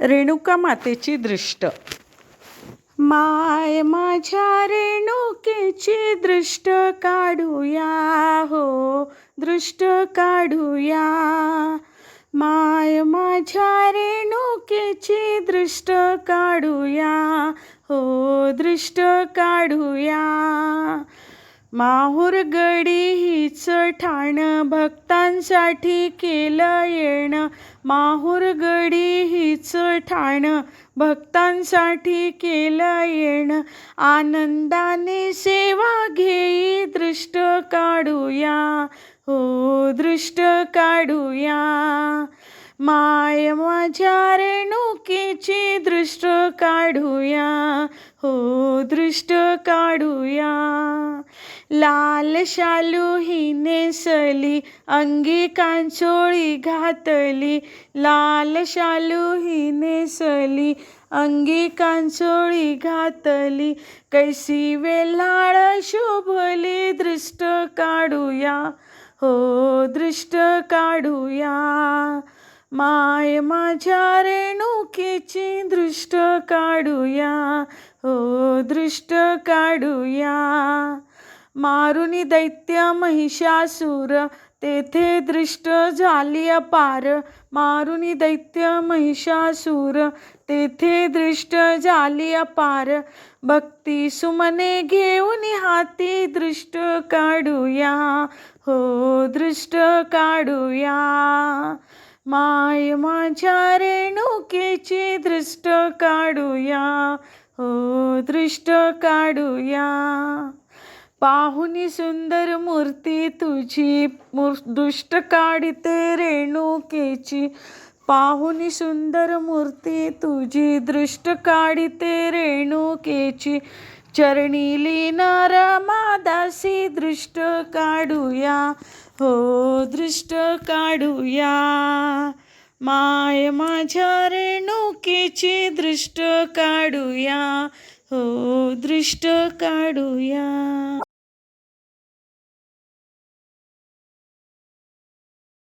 रेणुका मातेची दृष्ट. माय माझ्या रेणुकेची दृष्ट काढूया हो दृष्ट काढूया. माय माझ्या रेणुकेची दृष्ट काढूया हो दृष्ट काढूया. माहूर गडी ठाण भक्तांसाठी केलं येणं. माहूर गडी ठाण भक्तांसाठी केलं येणं. आनंदाने सेवा घेई दृष्ट काढूया. हो दृष्ट काढूया. माय माझ्या रेणुकीची दृष्ट काढूया. हो दृष्ट काढूया. लाल शालू ही नेसली अंगी कांचोळी घातली. लाल शालू ही नेसली अंगी कांचोळी घातली. कैसी वेलाळ शोभली दृष्ट काढूया. हो दृष्ट काढूया. माय माझ्या रेणुकेची दृष्ट काढूया हो दृष्ट काढूया. मारुनी दैत्य महिषासूर तेथे दृष्ट झाली अपार. मारुनी दैत्य महिषासूर तेथे दृष्ट झाली अपार. भक्ती सुमने घेऊन हाती दृष्ट काढूया हो दृष्ट काढूया. माय माझ्या रेणुकेची दृष्ट काढूया. हो दृष्ट काढूया. पाहुनी सुंदर मूर्ती तुझी मूर दुष्ट काढते रेणुकेची. पाहुनी सुंदर मूर्ती तुझी दृष्ट काढते रेणुकेची. चरणी लीनार मादासी दृष्ट काढूया. हो दृष्ट काढूया. माय माझ्या रेणुकीची दृष्ट काढूया. हो दृष्ट काढूया.